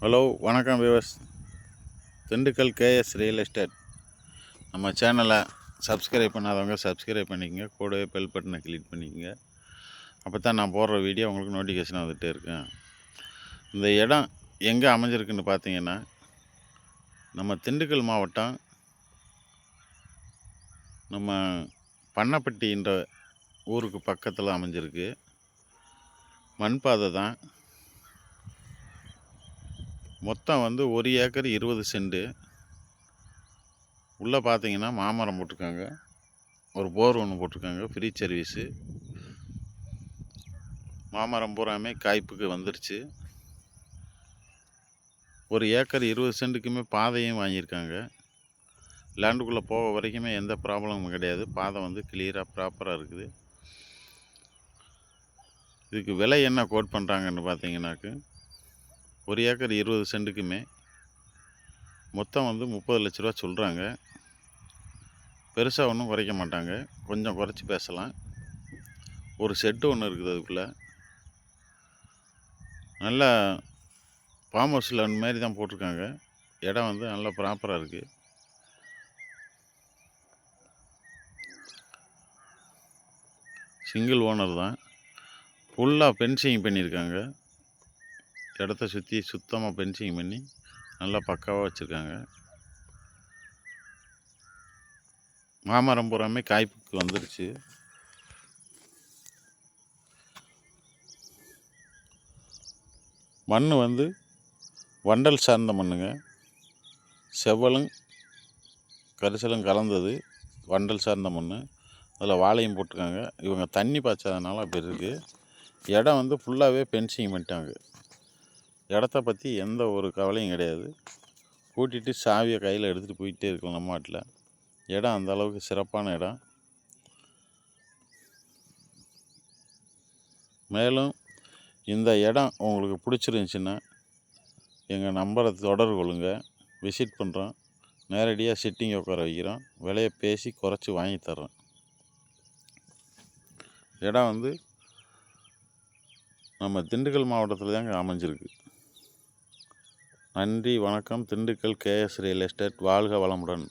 Hello வணக்கம் விவஸ் Dindigul KS real estate. நம்ம சேனலை சப்ஸ்கிரைப் பண்ணாதவங்க சப்ஸ்கிரைப் பண்ணிக்கங்க. கூடவே பெல் பட்டனை கிளிக் பண்ணிக்கங்க. அப்போ தான் நான் போடுற வீடியோ உங்களுக்கு நோட்டிஃபிகேஷன் வந்துகிட்டே இருக்கேன் இந்த இடம் எங்கே அமைஞ்சிருக்குன்னு பார்த்தீங்கன்னா நம்ம திண்டுக்கல் மாவட்டம் நம்ம பண்ணப்பட்டின்ற ஊருக்கு பக்கத்தில் அமைஞ்சிருக்கு. மண்பாதை தான். மொத்தம் வந்து ஒரு ஏக்கர் இருபது சென்ட்டு உள்ளே பார்த்தீங்கன்னா மாமரம் போட்டிருக்காங்க. ஒரு போர் ஒன்று போட்டிருக்காங்க ஃப்ரீ சர்வீஸு மாமரம் பூராமே காய்ப்புக்கு வந்துருச்சு. ஒரு ஏக்கர் இருபது சென்ட்டுக்குமே பாதையும் வாங்கியிருக்காங்க. லேண்டுக்குள்ளே போக வரைக்குமே எந்த ப்ராப்ளமும் கிடையாது. பாதை வந்து கிளியராக ப்ராப்பராக இருக்குது. இதுக்கு விலை என்ன கோட் பண்ணுறாங்கன்னு பார்த்தீங்கன்னாக்கு ஒரு ஏக்கர் இருபது சென்ட்டுக்குமே மொத்தம் வந்து முப்பது லட்ச ரூபா சொல்கிறாங்க பெருசாக ஒன்றும் குறைக்க மாட்டாங்க. கொஞ்சம் குறைச்சி பேசலாம். ஒரு செட்டு ஒன்று இருக்குது அதுக்குள்ளே. நல்லா ஃபார்ம் ஹவுஸில் மாதிரி தான் போட்டிருக்காங்க. இடம் வந்து நல்லா ப்ராப்பராக இருக்குது சிங்கிள் ஓனர் தான். ஃபுல்லாக பென்சிங் பண்ணியிருக்காங்க. இடத்த சுற்றி சுத்தமாக பென்சிங் பண்ணி நல்லா பக்காவாக வச்சுருக்காங்க. மாமரம் பூராமே காய்ப்புக்கு வந்துருச்சு. மண் வந்து வண்டல் சார்ந்த மண்ணுங்க. செவ்வலும் கரிசலும் கலந்தது வண்டல் சார்ந்த மண் அதில் வாழையும் போட்டிருக்காங்க. இவங்க தண்ணி பாய்ச்சதுனால அப்படி இருக்குது இடம் வந்து ஃபுல்லாகவே பென்சிங் பண்ணிட்டாங்க. இடத்த பற்றி எந்த ஒரு கவலையும் கிடையாது. கூட்டிகிட்டு சாவியை கையில் எடுத்துகிட்டு போயிட்டே இருக்கலாம் நம்ம மாட்டில் இடம் அந்த அளவுக்கு சிறப்பான இடம். மேலும் இந்த இடம் உங்களுக்கு பிடிச்சிருந்துச்சின்னா எங்கள் நம்பரை தொடர்பு கொள்ளுங்க. விசிட் பண்ணுறோம் நேரடியாக சிட்டிங் உட்கார வைக்கிறோம். விலையை பேசி குறைச்சி வாங்கி தர்றோம். இடம் வந்து நம்ம திண்டுக்கல் மாவட்டத்தில் தாங்க அமைஞ்சிருக்கு. நன்றி வணக்கம். திண்டுக்கல் கேஎஸ் ரியல் எஸ்டேட் வாழ்க வளமுடன்.